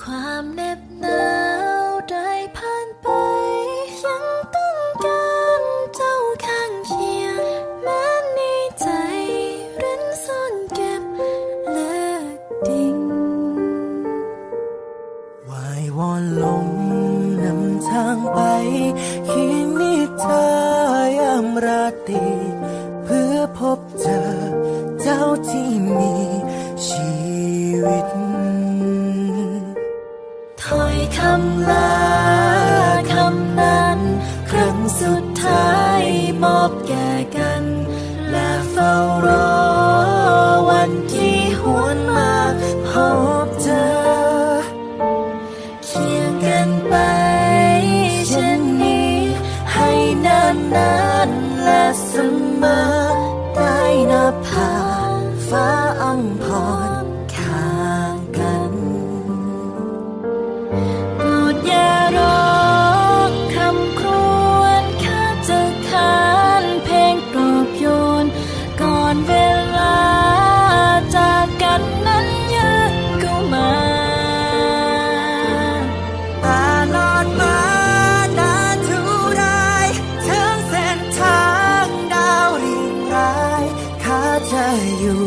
ความเหน็บหนาวได้ผ่านไป ยังต้องการเจ้าข้างเคียงแม้ในใจเร้นซ่อนเก็บเลือกดิ่งวายวอนลมนำทางไปเคียงนิทายามราตรีเพื่อพบเจอเจ้าที่มีชีวิตำลาคำนั้น ครั้งสุดท้ายมอบแก่กัน และเฝ้ารอวันที่หวนมาพบเจอเคียงกันไปเช่นนี้ ให้นานนานและเสมอได้นับผ่า อยู่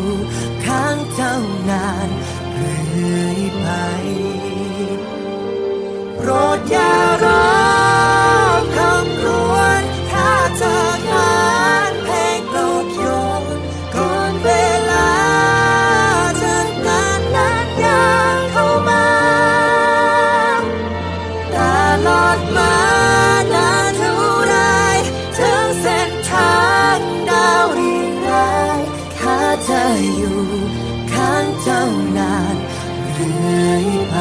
ข้างเจ้านานเรื่อยไป อยู่ข้างเจ้านานเรื่อยไป